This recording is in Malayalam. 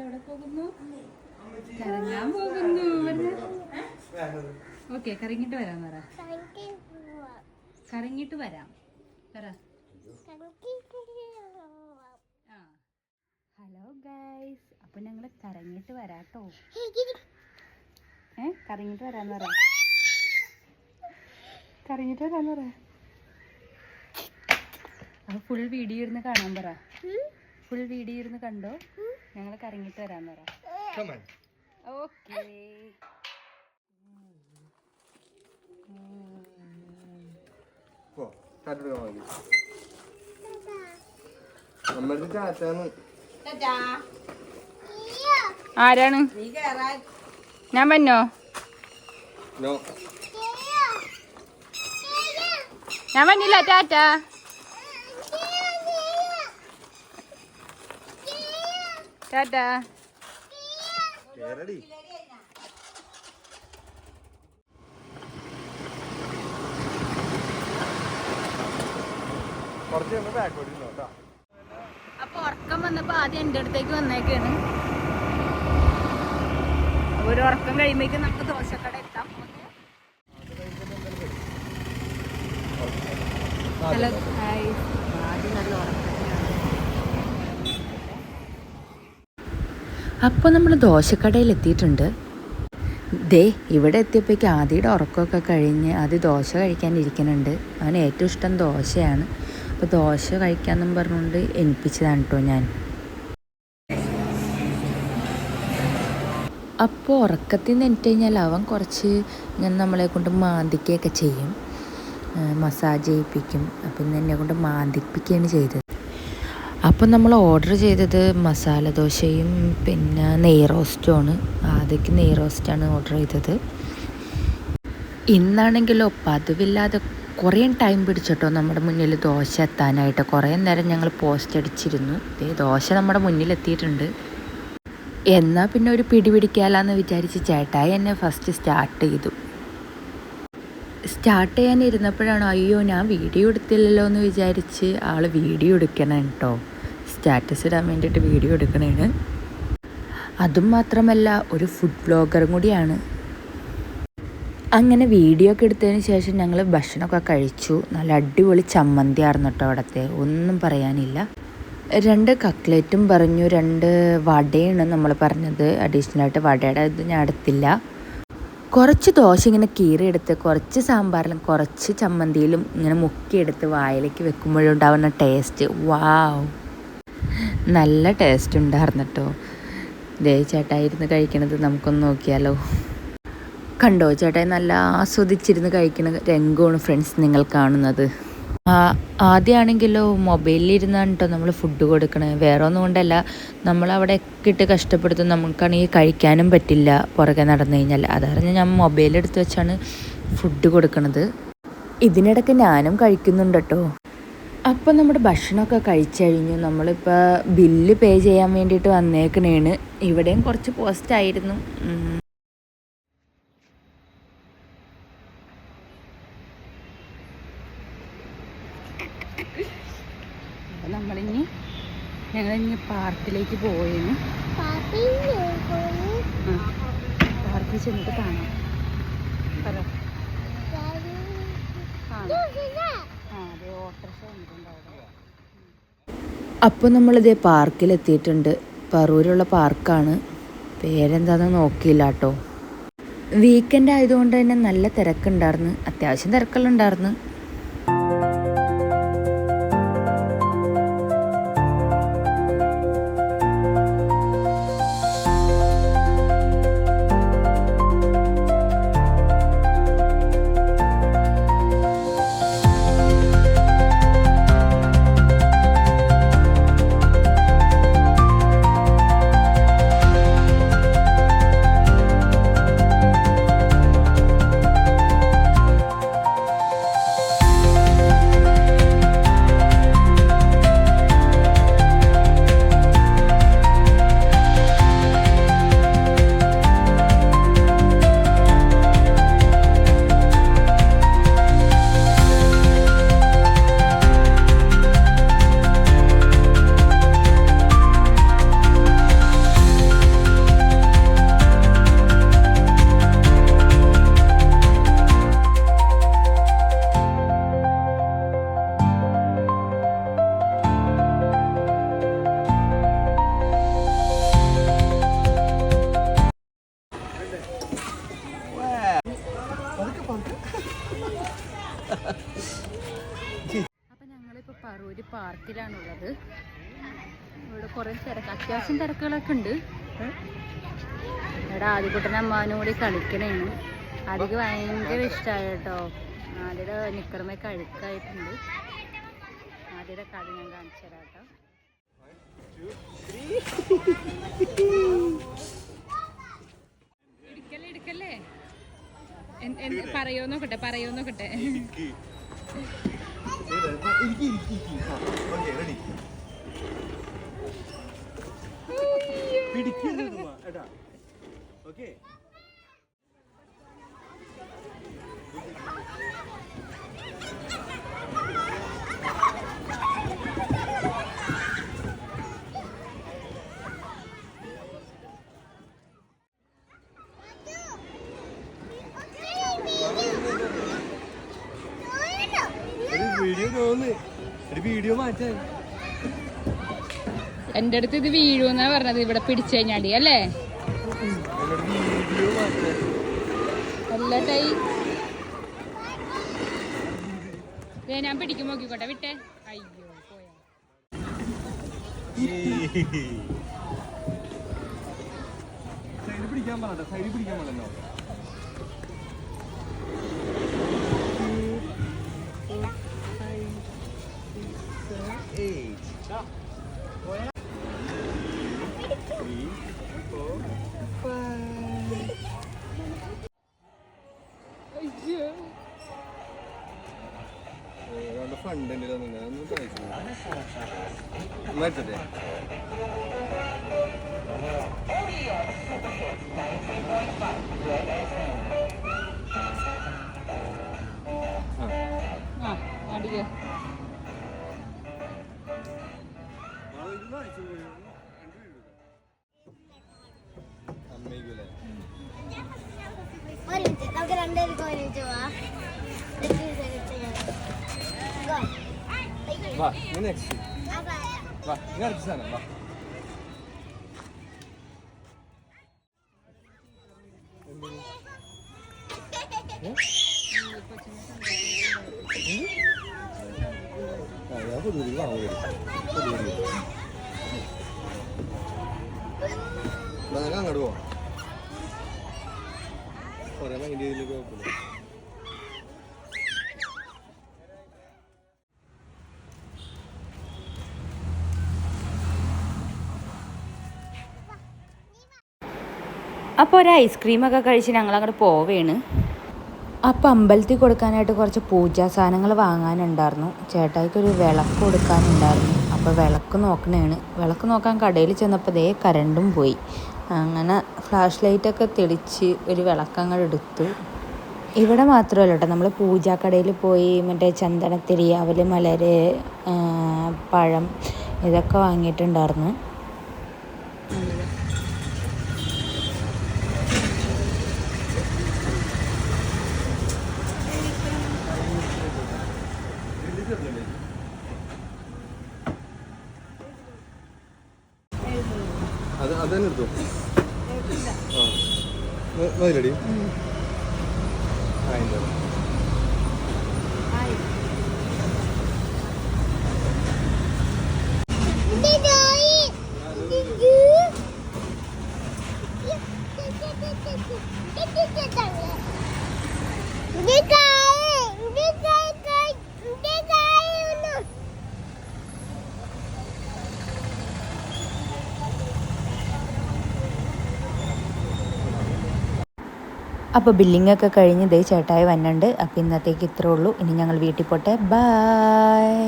നമ്മൾ എവിടെ പോകുന്നു? കറങ്ങാൻ പോകുന്നു. ഓക്കെ കറങ്ങിട്ട് വരാം പറ. കറങ്ങിട്ട് വരാം. പറ. ആ. ഹലോ ഗൈസ് അപ്പൊ ഞങ്ങൾ കറങ്ങിട്ട് വരാട്ടോ. ഏ കറങ്ങിട്ട് വരാന്ന് പറ. കറങ്ങിട്ട് വരാന്ന് പറ. അപ്പൊ ഫുൾ വീഡിയോ ഇരുന്ന് കാണാൻ പറ. ഫുൾ വീഡിയോ ഇരുന്ന് കണ്ടോ? ഞങ്ങൾ കറങ്ങിട്ട് വരാൻ പറ. Come ഓക്കേ പോ കാട്ടിട്ട് മതി നമ്മുടെ ചാച്ചാന്ന് ആരാണ്? ഞാൻ വന്നോ? നോ ഞാൻ വന്നില്ല ടാറ്റ. ടാറ്റ അപ്പൊ ഉറക്കം വന്നപ്പോ ആദ്യം എന്റെ അടുത്തേക്ക് വന്നേക്കാണ്. ഒരു ഉറക്കം കഴിയുമ്പോ നമുക്ക് ദോശക്കട എത്താം. ഹലോ ഹായ് ആദ്യം നല്ല ഉറക്കത്തിലാണ് അപ്പോൾ നമ്മൾ ദോശക്കടയിൽ എത്തിയിട്ടുണ്ട് ദേ ഇവിടെ എത്തിയപ്പോഴേക്ക് ആദ്യയുടെ ഉറക്കമൊക്കെ കഴിഞ്ഞ് ആദ്യം ദോശ കഴിക്കാൻ ഇരിക്കുന്നുണ്ട്. അവന് ഏറ്റവും ഇഷ്ടം ദോശയാണ്. അപ്പോൾ ദോശ കഴിക്കാമെന്നും പറഞ്ഞുകൊണ്ട് എനിപ്പിച്ചതാണ് കേട്ടോ ഞാൻ. അപ്പോൾ ഉറക്കത്തിൽ നിന്ന് എനിക്ക് കഴിഞ്ഞാൽ അവൻ കുറച്ച് ഞാൻ നമ്മളെ കൊണ്ട് മാന്തിക്കുകയൊക്കെ ചെയ്യും. മസാജ് ചെയ്യിപ്പിക്കും. അപ്പം ഇന്ന് എന്നെ കൊണ്ട് മാന്തിപ്പിക്കുകയാണ് ചെയ്തത്. അപ്പം നമ്മൾ ഓർഡർ ചെയ്തത് മസാല ദോശയും പിന്നെ നെയ് റോസ്റ്റുമാണ് ആദ്യക്ക് നെയ് റോസ്റ്റാണ് ഓർഡർ ചെയ്തത്. ഇന്നാണെങ്കിലോ പതിവില്ലാതെ കുറേ ടൈം പിടിച്ചിട്ടോ നമ്മുടെ മുന്നിൽ ദോശ എത്താനായിട്ട്. കുറേ നേരം ഞങ്ങൾ പോസ്റ്റ് അടിച്ചിരുന്നു. ദേ ദോശ നമ്മുടെ മുന്നിൽ എത്തിയിട്ടുണ്ട്. എന്നാൽ പിന്നെ ഒരു പിടി പിടിക്കാലാന്ന് വിചാരിച്ച് ചേട്ടായി എന്നെ ഫസ്റ്റ് സ്റ്റാർട്ട് ചെയ്തു. സ്റ്റാർട്ട് ചെയ്യാൻ ഇരുന്നപ്പോഴാണ് അയ്യോ ഞാൻ വീഡിയോ എടുത്തില്ലല്ലോ എന്ന് വിചാരിച്ച് ആൾ വീഡിയോ എടുക്കണം കേട്ടോ സ്റ്റാറ്റസ് ഇടാൻ വേണ്ടിയിട്ട് വീഡിയോ എടുക്കണേണ്. അതും മാത്രമല്ല ഒരു ഫുഡ് ബ്ലോഗറും കൂടിയാണ്. അങ്ങനെ വീഡിയോ ഒക്കെ എടുത്തതിന് ശേഷം ഞങ്ങൾ ഭക്ഷണമൊക്കെ കഴിച്ചു. നല്ല അടിപൊളി ചമ്മന്തി ആയിരുന്നു കേട്ടോ അവിടുത്തെ. ഒന്നും പറയാനില്ല. രണ്ട് കക്ലേറ്റും പറഞ്ഞു രണ്ട് വടയാണ് നമ്മൾ പറഞ്ഞത്. അഡീഷണലായിട്ട് വടയുടെ ഇത് ഞാൻ എടുത്തില്ല. കുറച്ച് ദോശ ഇങ്ങനെ കീറിയെടുത്ത് കുറച്ച് സാമ്പാറിലും കുറച്ച് ചമ്മന്തിയിലും ഇങ്ങനെ മുക്കിയെടുത്ത് വായിലേക്ക് വെക്കുമ്പോഴുണ്ടാവുന്ന ടേസ്റ്റ് വാവ് നല്ല ടേസ്റ്റ് ഉണ്ടായിരുന്നു കേട്ടോ ദേ ചേട്ടായിരുന്ന് കഴിക്കണത് നമുക്കൊന്ന് നോക്കിയാലോ. കണ്ടോ ചേട്ടായി നല്ല ആസ്വദിച്ചിരുന്ന് കഴിക്കുന്ന രംഗമാണ് ഫ്രണ്ട്സ് നിങ്ങൾ കാണുന്നത്. ആദ്യമാണെങ്കിലോ മൊബൈലിലിരുന്നാണ് കേട്ടോ നമ്മൾ ഫുഡ് കൊടുക്കണേ. വേറെ ഒന്നും കൊണ്ടല്ല നമ്മളവിടെ ഇട്ട് കഷ്ടപ്പെടുത്തും. നമുക്കാണെങ്കിൽ കഴിക്കാനും പറ്റില്ല പുറകെ നടന്നു കഴിഞ്ഞാൽ അതറിഞ്ഞ് ഞാൻ മൊബൈലെടുത്ത് വെച്ചാണ് ഫുഡ് കൊടുക്കണത്. ഇതിനിടയ്ക്ക് ഞാനും കഴിക്കുന്നുണ്ട് കേട്ടോ അപ്പം നമ്മുടെ ഭക്ഷണമൊക്കെ കഴിച്ചു കഴിഞ്ഞു നമ്മളിപ്പോൾ ബില്ല് പേ ചെയ്യാൻ വേണ്ടിയിട്ട് വന്നേക്കണേണ്. ഇവിടെയും കുറച്ച് പോസ്റ്റ് ആയിരുന്നു. നമ്മളിനി ഞങ്ങളിനി പാർക്കിലേക്ക് പോയിരുന്നു പാർക്കിൽ ചെന്നിട്ട് കാണാം. പറ ആ അവിടെ അപ്പോൾ നമ്മളിതേ പാർക്കിലെത്തിയിട്ടുണ്ട്. പറൂരുള്ള പാർക്കാണ്. പേരെന്താണെന്ന് നോക്കിയില്ല കേട്ടോ വീക്കെൻഡ് ആയതുകൊണ്ട് തന്നെ നല്ല തിരക്കുണ്ടായിരുന്നു. അത്യാവശ്യം തിരക്കെല്ലാം ഉണ്ടായിരുന്നു പാർക്കിലാണുള്ളത്. ഇവിടെ കുറേ തിരക്ക് അത്യാവശ്യം തിരക്കുകളൊക്കെ ഉണ്ട്. ഇവിടെ ആദ്യക്കുട്ടൻ അമ്മാവനും കൂടി കളിക്കണേണ്. ആദ്യക്ക് ഭയങ്കര ഇഷ്ടമായ കേട്ടോ. ആദ്യയുടെ നിക്കറമേ കഴുക്കായിട്ടുണ്ട്. ആദ്യയുടെ കളി ഞാൻ കാണിച്ചു തരാം കേട്ടോ. എടുക്കല്ലേ പറയോന്നോക്കട്ടെ പറയോ നോക്കട്ടെ പറയോ നോക്കട്ടെ. ഒരു വീഡിയോ തോന്നി ഒരു വീഡിയോ മാറ്റാൻ എന്റെ അടുത്ത് ഇത് വീഴുമെന്നാ പറഞ്ഞത്. ഇവിടെ പിടിച്ചു കഴിഞ്ഞാടി അല്ലേ? ടൈ. ദേ ഞാൻ പിടിക്കും നോക്കിക്കോട്ടെ. വിട്ടേ. അയ്യോ പോയാ. സൈഡിൽ പിടിക്കാൻ പറഞ്ഞ സൈഡ് പിടിക്കാൻ പറഞ്ഞോ ഫണ്ട് ഉണ്ടല്ലോ നിങ്ങൾ ഒന്ന് കഴിച്ചു മറ്റേ വാ നീ നെക്സ്റ്റ് വാ നീ അടുത്ത സാധനം വാ ഞാൻ പുതുവരി വാ പുതുവരി നമുക്ക് അങ്ങോട്ട് പോവാം മൈൻഡ് ചെയ്തിലേക്ക് കുഴപ്പമില്ല അപ്പോൾ ഒരു ഐസ്ക്രീമൊക്കെ കഴിച്ച് ഞങ്ങൾ അങ്ങോട്ട് പോവേണ്. അപ്പോൾ അമ്പലത്തിൽ കൊടുക്കാനായിട്ട് കുറച്ച് പൂജാ സാധനങ്ങൾ വാങ്ങാനുണ്ടായിരുന്നു. ചേട്ടായിക്ക് ഒരു വിളക്ക് കൊടുക്കാനുണ്ടായിരുന്നു. അപ്പോൾ വിളക്ക് നോക്കണേണ്. വിളക്ക് നോക്കാൻ കടയിൽ ചെന്നപ്പോൾ ദേ കരണ്ടും പോയി. അങ്ങനെ ഫ്ലാഷ് ലൈറ്റൊക്കെ തെളിച്ച് ഒരു വിളക്ക് അങ്ങോട്ട് എടുത്തു. ഇവിടെ മാത്രമല്ല കേട്ടോ നമ്മൾ പൂജാക്കടയിൽ പോയി മറ്റേ ചന്ദനത്തിരി അവൽ മലര് പഴം ഇതൊക്കെ വാങ്ങിയിട്ടുണ്ടായിരുന്നു. അത് അത് തന്നെ എടുത്തു? ആ. മതിലടി ആ അപ്പോൾ ബില്ലിങ്ങൊക്കെ കഴിഞ്ഞ് ദേ ചേട്ടായി വന്നുണ്ട് അപ്പോൾ ഇന്നത്തേക്ക് ഇത്രേ ഉള്ളൂ. ഇനി ഞങ്ങൾ വീട്ടിൽ പോട്ടെ. ബായ്